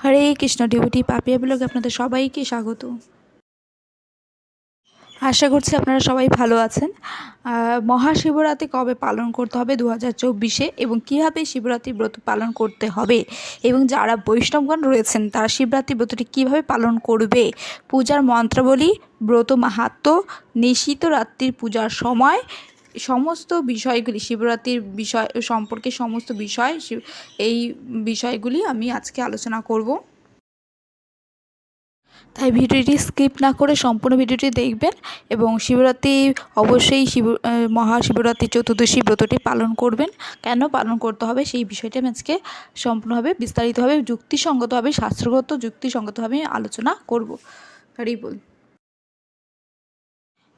হরে কৃষ্ণ ডিভিটি পাপিয়া ব্লগে আপনাদের সবাইকে স্বাগত। আশা করছি আপনারা সবাই ভালো আছেন। মহাশিবরাত্রি কবে পালন করতে হবে দু হাজার চব্বিশে এবং কীভাবে শিবরাত্রি ব্রত পালন করতে হবে এবং যারা বৈষ্ণবগণ রয়েছেন, তারা শিবরাত্রি ব্রতটি কীভাবে পালন করবে? পূজার মন্ত্রাবলী, ব্রত মাহাত্ম, নিশিত রাত্রির পূজার সময় সমস্ত বিষয়গুলি, শিবরাত্রির বিষয় সম্পর্কে সমস্ত বিষয় এই বিষয়গুলি আমি আজকে আলোচনা করব। তাই ভিডিওটি স্কিপ না করে সম্পূর্ণ ভিডিওটি দেখবেন এবং শিবরাত্রি অবশ্যই শিব মহাশিবরাত্রি চতুর্দশী ব্রতটি পালন করবেন। কেন পালন করতে হবে? সেই বিষয়টি আমি আজকে সম্পূর্ণভাবে বিস্তারিতভাবে যুক্তিসঙ্গতভাবে, শাস্ত্রগত যুক্তিসঙ্গতভাবে আলোচনা করব। হরি বল।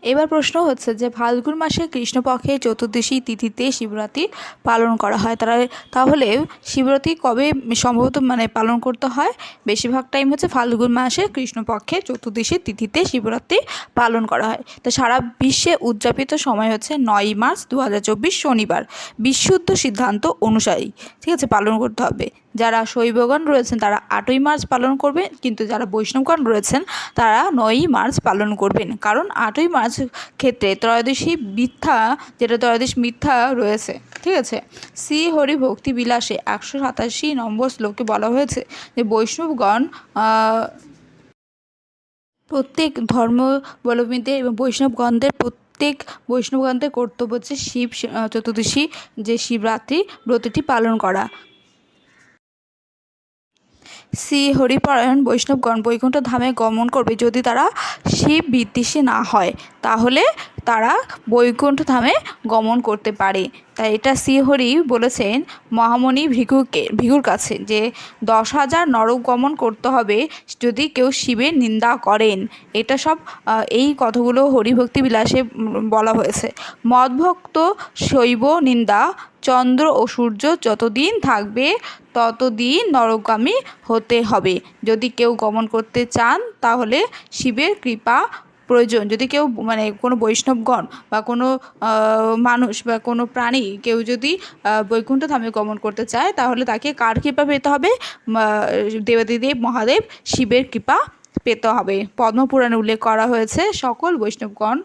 এবার প্রশ্ন হচ্ছে যে, ফাল্গুন মাসে কৃষ্ণপক্ষে চতুর্দশী তিথিতে শিবরাত্রি পালন করা হয়। তারা, তাহলে শিবরাত্রি কবে সম্ভবত মানে পালন করতে হয়? বেশিরভাগ টাইম হচ্ছে ফাল্গুন মাসে কৃষ্ণপক্ষে চতুর্দশী তিথিতে শিবরাত্রি পালন করা হয়। তো সারা বিশ্বে উদযাপিত সময় হচ্ছে নয় মার্চ দু হাজার চব্বিশ শনিবার। বিশুদ্ধ সিদ্ধান্ত অনুযায়ী ঠিক আছে, পালন করতে হবে। যারা শৈবগণ রয়েছেন, তারা আটই মার্চ পালন করবে কিন্তু যারা বৈষ্ণবগণ রয়েছেন, তারা নয়ই মার্চ পালন করবেন। কারণ আটই মার্চ ক্ষেত্রে ত্রয়োদশী মিথ্যা, যেটা ত্রয়োদশ মিথ্যা রয়েছে, ঠিক আছে? শ্রী হরি ভক্তি বিলাসে একশো সাতাশি নম্বর শ্লোকে বলা হয়েছে যে, বৈষ্ণবগণ প্রত্যেক ধর্মাবলম্বীদের এবং বৈষ্ণবগণদের প্রত্যেক বৈষ্ণবগণদের কর্তব্য হচ্ছে শিব চতুর্দশী যে শিবরাত্রি ব্রতটি পালন করা। শ্রী হরিপরায়ণ বৈষ্ণবগণ বৈকুণ্ঠ ধামে গমন করবে। যদি তারা শিব বিদ্বেষী না হয়, তাহলে তারা বৈকুণ্ঠ ধামে গমন করতে পারে। তাই এটা শ্রীহরি বলেছেন মহামণি ভৃগুকে ভৃগুর কাছে যে, দশ হাজার নরক গমন করতে হবে যদি কেউ শিবের নিন্দা করেন। এটা সব এই কথাগুলো হরিভক্তি বিলাসে বলা হয়েছে। মদভক্ত শৈব নিন্দা চন্দ্র ও সূর্য যতদিন থাকবে, ততদিন নরকগামী হতে হবে। যদি কেউ গমন করতে চান, তাহলে শিবের কৃপা প্রয়োজন। যদি কেউ মানে কোনো বৈষ্ণবগণ বা কোনো মানুষ বা কোনো প্রাণী কেউ যদি বৈকুণ্ঠ ধামে গমন করতে চায়, তাহলে তাকে কার কৃপা পেতে হবে? দেবাদিদেব, মহাদেব শিবের কৃপা পেতে হবে। পদ্মপুরাণে উল্লেখ করা হয়েছে, সকল বৈষ্ণবগণ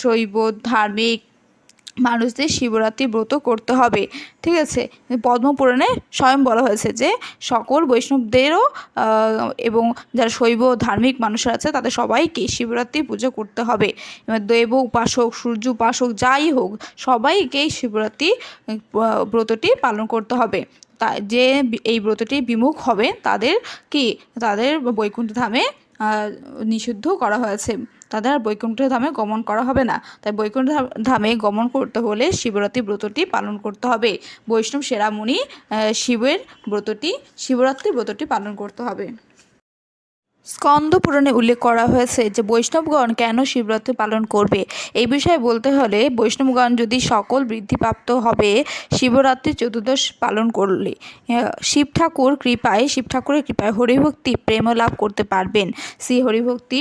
শৈব, ধার্মিক মানুষদের শিবরাত্রি ব্রত করতে হবে। ঠিক আছে? পদ্মপুরাণে স্বয়ং বলা হয়েছে যে, সকল বৈষ্ণবদেরও এবং যারা শৈব ধার্মিক মানুষরা আছে, তাদের সবাইকে শিবরাত্রি পুজো করতে হবে। এবার দেব, উপাসক, সূর্য, উপাসক, যাই হোক সবাইকেই শিবরাত্রি ব্রতটি পালন করতে হবে। তা, যে এই ব্রতটি বিমুখ হবে, তাদের কি, তাদের বৈকুণ্ঠ ধামে নিষিদ্ধ করা হয়েছে। তাদের আর বৈকুণ্ঠ ধামে গমন করা হবে না। তাই বৈকুণ্ঠ ধামে গমন করতে হলে শিবরাত্রি ব্রতটি পালন করতে হবে। বৈষ্ণব সেরামুনি শিবের ব্রতটি, শিবরাত্রি ব্রতটি পালন করতে হবে। স্কন্দ পুরাণে উল্লেখ করা হয়েছে যে বৈষ্ণবগণ কেন শিবরাত্রি পালন করবে? এই বিষয়ে বলতে হলে বৈষ্ণবগণ যদি সকল বৃদ্ধিপ্রাপ্ত হবে, শিবরাত্রি চতুর্দশ পালন করলে শিব ঠাকুর কৃপায়, শিব ঠাকুরের কৃপায় হরিভক্তি, প্রেম লাভ করতে পারবেন। সেই হরিভক্তি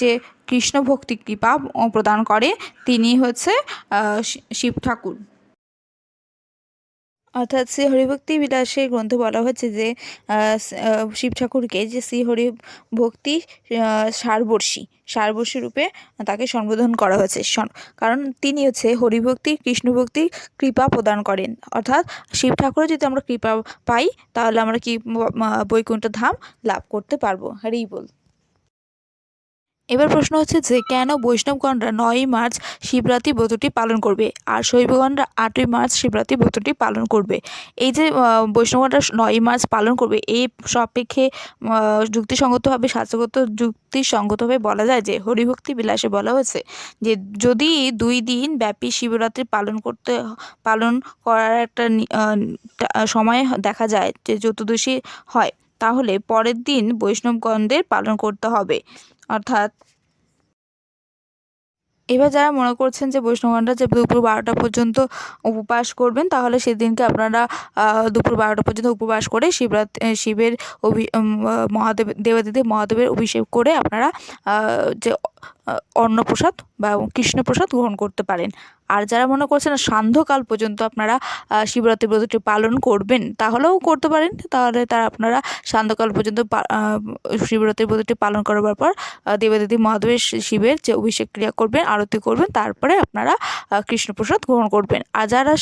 যে কৃষ্ণ ভক্তি কৃপা প্রদান করে, তিনি হচ্ছে শিব ঠাকুর। অর্থাৎ শ্রী হরিভক্তি বিলাসের গ্রন্থে বলা হয়েছে যে শিব ঠাকুরকে যে শ্রী হরি ভক্তি সারবর্ষী সারবর্ষী রূপে তাকে সম্বোধন করা হয়েছে। কারণ তিনি হচ্ছে হরিভক্তি, কৃষ্ণভক্তি কৃপা প্রদান করেন। অর্থাৎ শিব ঠাকুরের যদি আমরা কৃপা পাই, তাহলে আমরা কি বৈকুণ্ঠ ধাম লাভ করতে পারব? হরি বল। এবার প্রশ্ন হচ্ছে যে কেন বৈষ্ণবগণরা নয়ই মার্চ শিবরাত্রি ব্রতটি পালন করবে আর শৈবগণরা আটই মার্চ শিবরাত্রি ব্রতটি পালন করবে? এই যে বৈষ্ণবগণরা নয়ই মার্চ পালন করবে, এই সাপেক্ষে যুক্তিসঙ্গতভাবে, শাস্ত্রগত যুক্তিসঙ্গতভাবে বলা যায় যে, হরিভক্তি বিলাসে বলা হয়েছে যে, যদি দুই দিন ব্যাপী শিবরাত্রি পালন করতে, পালন করার একটা সময় দেখা যায় যে চতুর্দশী হয়, তাহলে পরের দিন বৈষ্ণবগণদের পালন করতে হবে। অর্থাৎ এবার যারা মনে করছেন যে বৈষ্ণবগণরা যে দুপুর বারোটা পর্যন্ত উপবাস করবেন, তাহলে সেদিনকে আপনারা দুপুর বারোটা পর্যন্ত উপবাস করে শিবরাত শিবের অভি মহাদেব, দেবাদিদেব মহাদেবের অভিষেক করে আপনারা যে অন্নপ্রসাদ বা কৃষ্ণপ্রসাদ গ্রহণ করতে পারেন। আর যারা মনে করছেন সান্ধ্যকাল পর্যন্ত আপনারা শিবরাত্রি ব্রতটি পালন করবেন, তাহলেও করতে পারেন। তাহলে তারা আপনারা সান্ধ্যকাল পর্যন্ত শিবরাত্রি ব্রতটি পালন করবার পর দেবাদেবী মহাদেবের শিবের যে অভিষেক ক্রিয়া করবেন, আরতি করবেন, তারপরে আপনারা কৃষ্ণপ্রসাদ গ্রহণ করবেন। আর যারা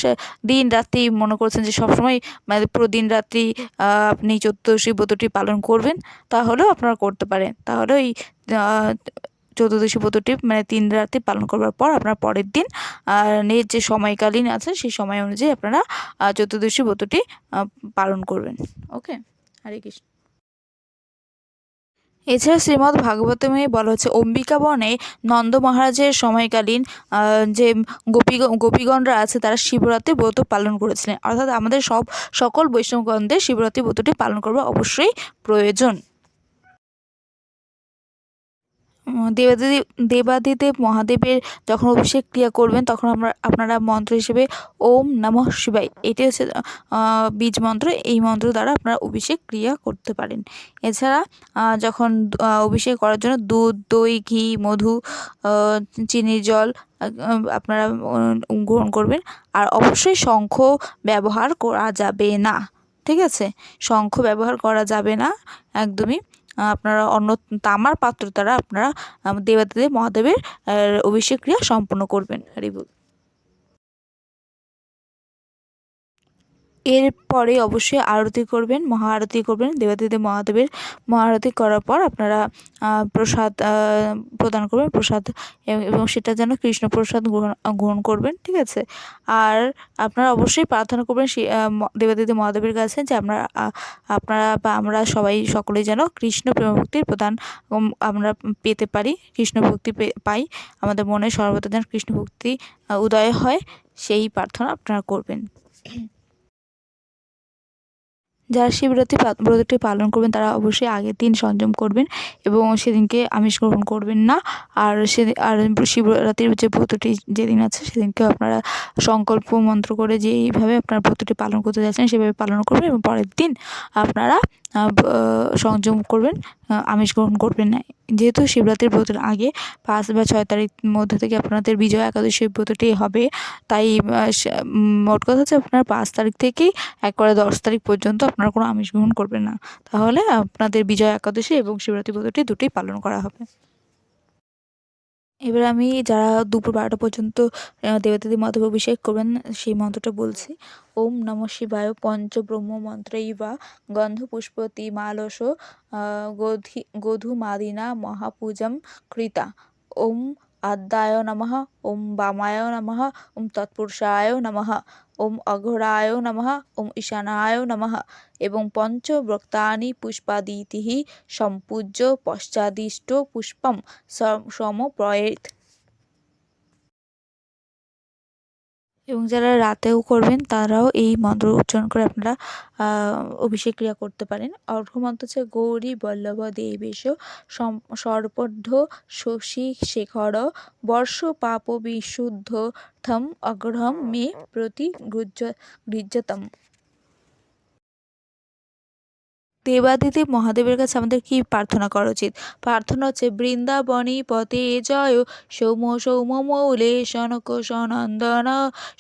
দিন রাত্রি মনে করছেন যে সবসময় মানে পুরো দিন রাত্রি আপনি চতুর্দশী ব্রতটি পালন করবেন, তাহলেও আপনারা করতে পারেন। তাহলে ওই চতুর্দশী ব্রতটি মানে তিন রাত্রি পালন করবার পর আপনার পরের দিন নিজ যে সময়কালীন আছে, সেই সময় অনুযায়ী আপনারা চতুর্দশী ব্রতটি পালন করবেন। ওকে? হরে কৃষ্ণ। এছাড়া শ্রীমদ্ ভাগবতমে বলা হচ্ছে অম্বিকা বনে নন্দ মহারাজের সময়কালীন যে গোপী, গোপীগণরা আছে, তারা শিবরাত্রি ব্রত পালন করেছিলেন। অর্থাৎ আমাদের সব, সকল বৈষ্ণবগণদের শিবরাত্রি ব্রতটি পালন করা অবশ্যই প্রয়োজন। দেবাদিদেব দেবাদিদেব মহাদেবের যখন অভিষেক ক্রিয়া করবেন, তখন আমরা, আপনারা মন্ত্র হিসেবে ওম নমঃ শিবায়, এটি হচ্ছে বীজ মন্ত্র, এই মন্ত্র দ্বারা আপনারা অভিষেক ক্রিয়া করতে পারেন। এছাড়া যখন অভিষেক করার জন্য দুধ, দই, ঘি, মধু চিনির জল আপনারা গ্রহণ করবেন। আর অবশ্যই শঙ্খ ব্যবহার করা যাবে না, ঠিক আছে? শঙ্খ ব্যবহার করা যাবে না, একদমই। আপনারা অন্য তামার পাত্র দ্বারা আপনারা দেবাদেব মহাদেবের অভিষেক ক্রিয়া সম্পন্ন করবেন। হরিবুল। এরপরে অবশ্যই আরতি করবেন মহা আরতি করবেন, দেবাদিদেব মহাদেবের মহারতি করার পর আপনারা প্রসাদ প্রদান করবেন, প্রসাদ এবং সেটা যেন কৃষ্ণ প্রসাদ গ্রহণ গ্রহণ করবেন, ঠিক আছে? আর আপনারা অবশ্যই প্রার্থনা করবেন দেবাদিদেব মহাদেবের কাছে যে আমরা আপনারা বা আমরা সবাই সকলেই যেন কৃষ্ণ প্রেমভক্তির প্রদান আমরা পেতে পারি, কৃষ্ণ ভক্তি পাই। আমাদের মনে সর্বদা যেন কৃষ্ণ ভক্তি উদয় হয়, সেই প্রার্থনা আপনারা করবেন। যারা শিবরাত্রি ব্রতটি পালন করবেন, তারা অবশ্যই আগের দিন সংযম করবেন এবং সেদিনকে আমিষ গ্রহণ করবেন না। আর সেদিন আর শিবরাত্রির যে ব্রতটি যেদিন আছে, সেদিনকে আপনারা সংকল্প মন্ত্র করে যেইভাবে আপনারা ব্রতটি পালন করতে যাচ্ছেন, সেভাবে পালন করবেন এবং পরের দিন আপনারা সংযম করবেন আমিষ গ্রহণ করবেন না। যেহেতু শিবরাত্রির ব্রতের আগে, পাঁচ বা ছয় তারিখ মধ্যে থেকে আপনাদের বিজয়া একাদশীর ব্রতটি হবে, তাই মোট কথা হচ্ছে আপনার পাঁচ তারিখ থেকেই, একবারে দশ তারিখ পর্যন্ত আপনারা কোনো আমিষ গ্রহণ করবেন না। তাহলে আপনাদের বিজয়া একাদশী এবং শিবরাত্রি ব্রতটি দুটোই পালন করা হবে। এবার আমি যারা দুপুর বারোটা পর্যন্ত দেবতাদি মাধব অভিষেক করবেন, সেই মন্ত্রটা বলছি। ওম নম শিবায় ইবা গন্ধ পুষ্পতি মালস গোধি, গোধূমাদিনা মহাপূজম কৃতা। ওম আদ্যায় নমঃ। ওম বামায় নমঃ। ওম তৎপুরুষায় নমঃ। ওম অঘোরায় নমঃ। ওম ঈশানায় নমঃ। এবং পঞ্চব্রক্তানি পুষ্পাদিতি সম্পূজ্য পশ্চাদিষ্ট পুষ্পম সমপ্রয়েত। এবং যারা রাতেও করবেন, তারাও এই মন্ত্র উচ্চারণ করে আপনারা অভিষেক ক্রিয়া করতে পারেন। অর্ঘ্যমন্ত্র হচ্ছে গৌরী বল্লভ দেবেশ সর্পঢ্য শশী শেখর, বর্ষ পাপ বিশুদ্ধ থম অগ্রহম মে প্রতি গৃহ্যতম। দেবাদিদেব মহাদেবের কাছে আমাদের কি প্রার্থনা করা উচিত? প্রার্থনা হচ্ছে, বৃন্দাবনী পতে জয় সৌম সৌম মৌলে সনক সনন্দন,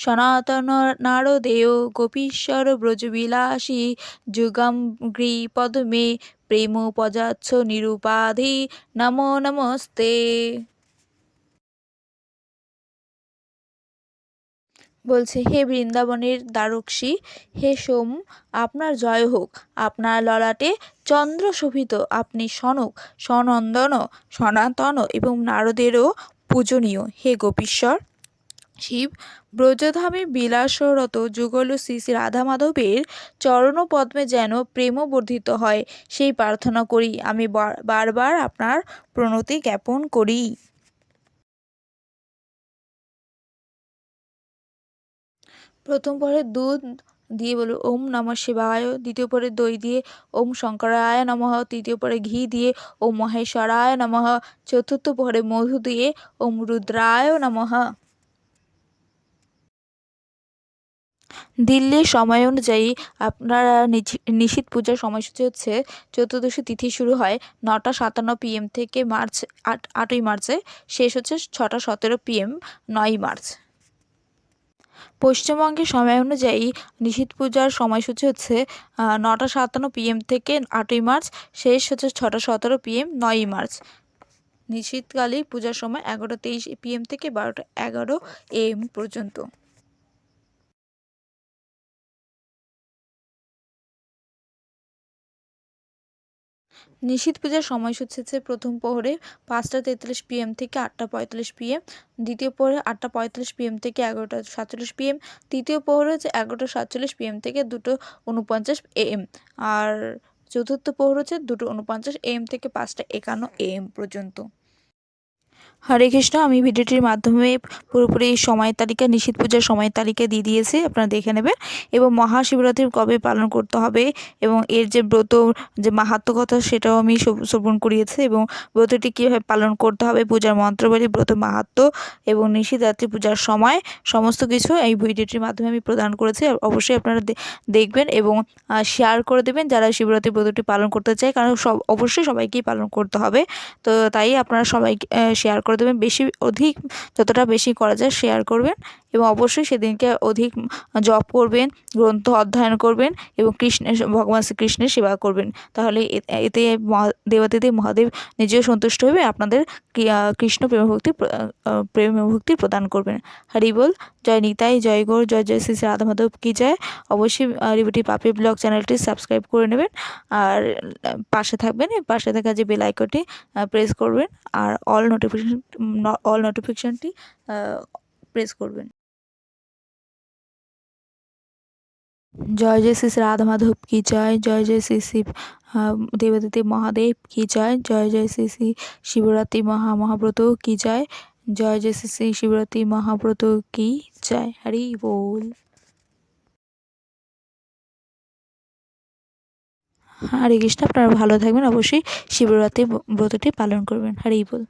সনাতন নারদেয় গোপীশ্বর ব্রজবিলাসী, যুগম গ্রী পদ্মে প্রেম পজাচ্ছ নিরুপাধি, নমো নমস্তে। বলছে, হে বৃন্দাবনের দ্বারকসী, হে সোম, আপনার জয় হোক। আপনার ললাটে চন্দ্র শোভিত, আপনি সনক, সনন্দন, সনাতন এবং নারদেরও পূজনীয়। হে গোপীশ্বর, শিব, ব্রজধামে বিলাসরত যুগল শ্রী শ্রী রাধা মাধবের চরণপদ্মে যেন প্রেমবর্ধিত হয়, সেই প্রার্থনা করি। আমি বারবার আপনার প্রণতি জ্ঞাপন করি। প্রথম পরে দুধ দিয়ে বলব, ওম নমঃ শিবায়। দ্বিতীয় পরে দই দিয়ে, ওম শঙ্করায় নমঃ। তৃতীয় পরে ঘি দিয়ে, ওম মহেশ্বরায় নমঃ। চতুর্থ পরে মধু দিয়ে, ওম রুদ্রায় নমঃ। দিল্লির সময় অনুযায়ী আপনারা নিশীত পূজার সময়সূচি হচ্ছে চতুর্দশী তিথি শুরু হয় নটা সাতান্ন পিএম থেকে মার্চ আট, আটই মার্চে। শেষ হচ্ছে ছটা সতেরো পিএম নয়ই মার্চ। পশ্চিমবঙ্গের সময় অনুযায়ী নিশীথ পূজার সময়সূচি হচ্ছে নটা সাতান্ন পিএম থেকে আটই মার্চ, শেষ হচ্ছে ছটা সতেরো পিএম নয়ই মার্চ। নিশীথকালে পূজার সময় এগারোটা তেইশ পিএম থেকে বারোটা এগারো এম পর্যন্ত। নিশীথ পূজার সময়সূচি হচ্ছে প্রথম প্রহরে পাঁচটা তেতাল্লিশ পিএম থেকে আটটা পঁয়তাল্লিশ পিএম দ্বিতীয় প্রহরে আটটা পঁয়তাল্লিশ পিএম থেকে এগারোটা সাতচল্লিশ পিএম তৃতীয় প্রহরে হচ্ছে এগারোটা সাতচল্লিশ পিএম থেকে দুটো উনপঞ্চাশ এএম আর চতুর্থ প্রহর হচ্ছে দুটো উনপঞ্চাশ এএম থেকে পাঁচটা একান্ন এএম পর্যন্ত। হরে কৃষ্ণ, আমি ভিডিওটির মাধ্যমে পুরোপুরি সময় তালিকা নিশীথ পূজার সময় তালিকা দিয়ে দিয়েছি, আপনারা দেখে নেবেন। এবং মহাশিবরাত্রি কবে পালন করতে হবে এবং এর যে ব্রত, যে মাহাত্ম কথা সেটাও আমি শ্রবণ করিয়েছি এবং ব্রতটি কীভাবে পালন করতে হবে, পূজার মন্ত্রবলী ব্রত মাহাত্ম এবং নিশীথরাত্রি পূজার সময়, সমস্ত কিছু এই ভিডিওটির মাধ্যমে আমি প্রদান করেছি। অবশ্যই আপনারা দেখবেন এবং শেয়ার করে দেবেন যারা শিবরাত্রি ব্রতটি পালন করতে চায়, কারণ সব, অবশ্যই সবাইকেই পালন করতে হবে। তো তাই আপনারা সবাই শেয়ার করে দেবেন। বেশি, অধিক যতটা বেশি করা যায় শেয়ার করবেন এবং অবশ্যই সেদিনকে অধিক জপ করবেন, গ্রন্থ অধ্যয়ন করবেন এবং কৃষ্ণের ভগবান শ্রীকৃষ্ণের সেবা করবেন। তাহলে এতে দেবাদিদেব মহাদেব নিজেও সন্তুষ্ট হবে আপনাদের কৃষ্ণ প্রেমভক্তি প্রেমভক্তি প্রদান করবেন। হরি বল, জয় নিতাই, জয় গৌর, জয় জয় শ্রী রাধা মাধব কি জয়। অবশ্যই রিভিটি পাপি ব্লগ চ্যানেলটি সাবস্ক্রাইব করে নেবেন আর পাশে থাকবেন, পাশে থাকা যে বেল আইকনটি প্রেস করবেন আর অল নোটিফিকেশন অল নোটিফিকেশানটি প্রেস করবেন। জয় জয় শ্রী রাধা মাধব কি জয় জয় জয় শ্রী শিব দেবাদিদেব মহাদেব কি জয় জয় জয় শ্রী শ্রী শিবরাত্রি মহা মহাব্রত কি জয় জয় জয় শ্রী শ্রী শিবরাত্রি মহাব্রত কি জয়। হরি বল। হরে কৃষ্ণ, আপনারা ভালো থাকবেন। অবশ্যই শিবরাত্রি ব্রতটি পালন করবেন। হরি বল।